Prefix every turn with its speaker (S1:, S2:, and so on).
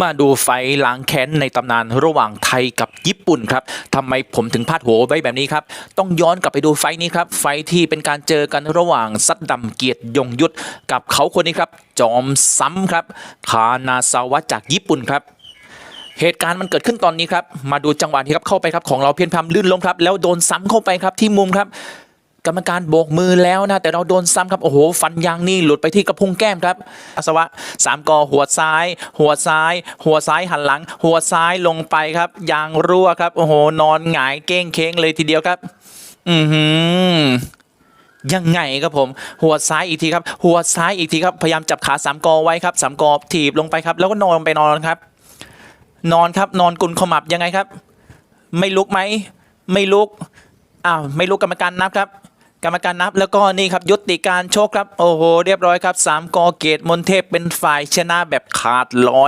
S1: มาดูไฟล้างแค้นในตำนานระหว่างไทยกับญี่ปุ่นครับทำไมผมถึงพาดหัวไว้แบบนี้ครับ ต้องย้อนกลับไปดูไฟนี้ครับ ไฟที่เป็นการเจอกันระหว่างซัดดำเกียรติยงยุทธกับเขาคนนี้ครับ จอมซ้ำครับ คานาซาวะจากญี่ปุ่นครับ เหตุการณ์มันเกิดขึ้นตอนนี้ครับ มาดูจังหวะที่ครับเข้าไปครับของเราเพียนพำลื่นล้มครับ แล้วโดนซ้ำเข้าไปครับที่มุมครับ กรรมการโบกมือแล้วนะแต่เราโดนซ้ำครับโอ้โหฟันยางนี่หลุดไปที่กระพุ้งแก้มครับอาสวะสามกอหัวซ้าย หัวซ้าย หัวซ้ายหันหลัง หัวซ้ายลงไปครับ ยางรั่วครับโอ้โหนอนหงายเก้งเค้งเลยทีเดียวครับ อือหือยังไงครับผม หัวซ้ายอีกทีครับ หัวซ้ายอีกทีครับพยายามจับขาสามกอไว้ครับสามกอถีบลงไปครับ แล้วก็นอนลงไปนอนครับ นอนครับนอนกุนขมับยังไงครับ ไม่ลุกไหมไม่ลุกอ้าวไม่ลุกกรรมการนับครับ กรรมการนับแล้วก็นี่ครับยุติการโชคครับโอ้โหเรียบร้อยครับสามกอเกตมนเทพเป็นฝ่ายชนะแบบขาดลอย